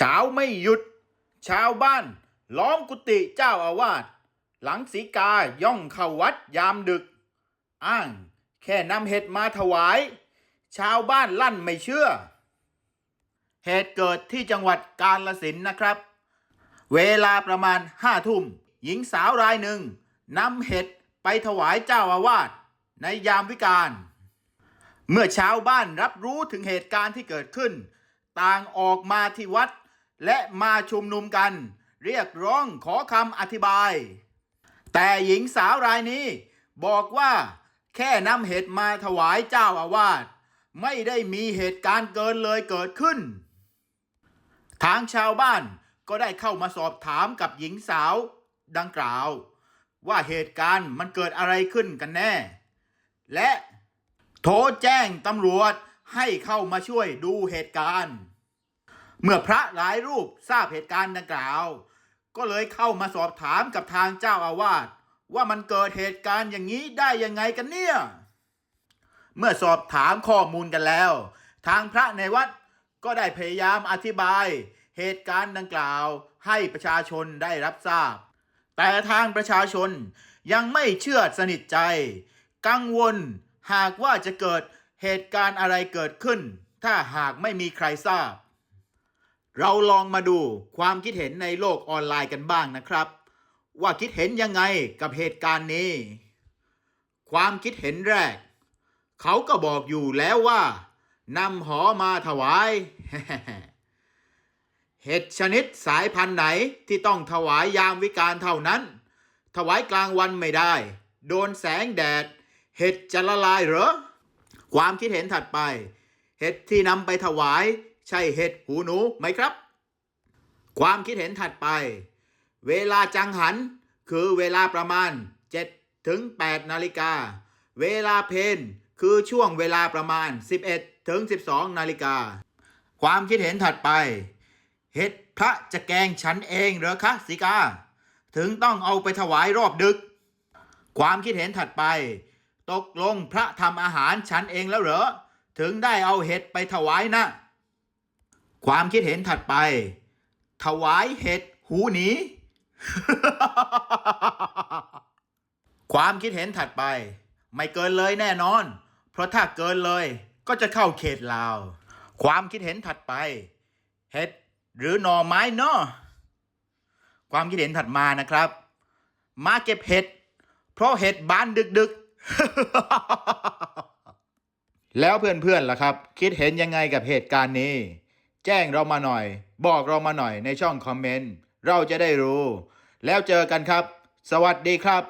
เช้าไม่หยุด ชาวบ้านล้อมกุฏิเจ้าอาวาส หลังสีกาย่องเข้าวัดยามดึก อ้างแค่นำเห็ดมาถวาย ชาวบ้านลั่นไม่เชื่อ เหตุเกิดที่จังหวัดกาลสินนะครับ เวลาประมาณห้าทุ่ม หญิงสาวรายหนึ่งนำเห็ดไปถวายเจ้าอาวาสในยามวิกาล เมื่อชาวบ้านรับรู้ถึงเหตุการณ์ที่เกิดขึ้น ต่างออกมาที่วัด และมาชุมนุมกัน เรียกร้องขอคำอธิบาย แต่หญิงสาวรายนี้ บอกว่าแค่นำเห็ดมาถวายเจ้าอาวาสไม่ได้มีเหตุการณ์เกินเลยเกิดขึ้น ทางชาวบ้านก็ได้เข้ามาสอบถามกับหญิงสาวดังกล่าว ว่าเหตุการณ์มันเกิดอะไรขึ้นกันแน่ และโทรแจ้งตำรวจให้เข้ามาช่วยดูเหตุการณ์ เมื่อพระหลายรูปทราบเหตุการณ์ดังกล่าว ก็เลยเข้ามาสอบถามกับทางเจ้าอาวาสว่ามันเกิดเหตุการณ์อย่างนี้ได้ยังไงกันเนี่ย เมื่อสอบถามข้อมูลกันแล้ว ทางพระในวัดก็ได้พยายามอธิบาย เหตุการณ์ดังกล่าวให้ประชาชนได้รับทราบ แต่ทางประชาชนยังไม่เชื่อสนิทใจ กังวลหากว่าจะเกิดเหตุการณ์อะไรเกิดขึ้น ถ้าหากไม่มีใครทราบ เราลองมาดูความคิดเห็นในโลกออนไลน์กันบ้างนะครับ ว่าคิดเห็นยังไงกับเหตุการณ์นี้ ความคิดเห็นแรก เขาก็บอกอยู่แล้วว่านำหอมาถวาย เห็ดชนิดสายพันธุ์ไหนที่ต้องถวายยามวิการเท่านั้น ถวายกลางวันไม่ได้ โดนแสงแดด เห็ดจะละลายเหรอ ความคิดเห็นถัดไป เห็ดที่นำไปถวาย ใช่เห็ดหูหนูไหมครับ ความคิดเห็นถัดไป เวลาจังหัน คือเวลาประมาณ 7 ถึง 8 นาฬิกา เวลาเพนคือช่วงเวลาประมาณ 11 ถึง 12 นาฬิกา ความคิดเห็นถัดไป เห็ดพระจะแกงฉันเองเหรอคะสิกา ถึงต้องเอาไปถวายรอบดึก ความคิดเห็นถัดไป ตกลงพระทำอาหารฉันเองแล้วเหรอ ถึงได้เอาเห็ดไปถวายนะ ความคิดเห็นถัดไป ถวายเห็ดหูหนี ความคิดเห็นถัดไป ไม่เกินเลยแน่นอน เพราะถ้าเกินเลยก็จะเข้าเขตลาว ความคิดเห็นถัดไป เห็ดหรือหน่อไม้เนาะความคิดเห็นถัดมานะครับ มาเก็บเห็ด เพราะเห็ดบานดึกดึกๆแล้วเพื่อนๆล่ะครับ คิดเห็นยังไงกับเหตุการณ์นี้ แจ้งเรามาหน่อย บอกเรามาหน่อยในช่องคอมเมนต์เราจะได้รู้ แล้วเจอกันครับ สวัสดีครับ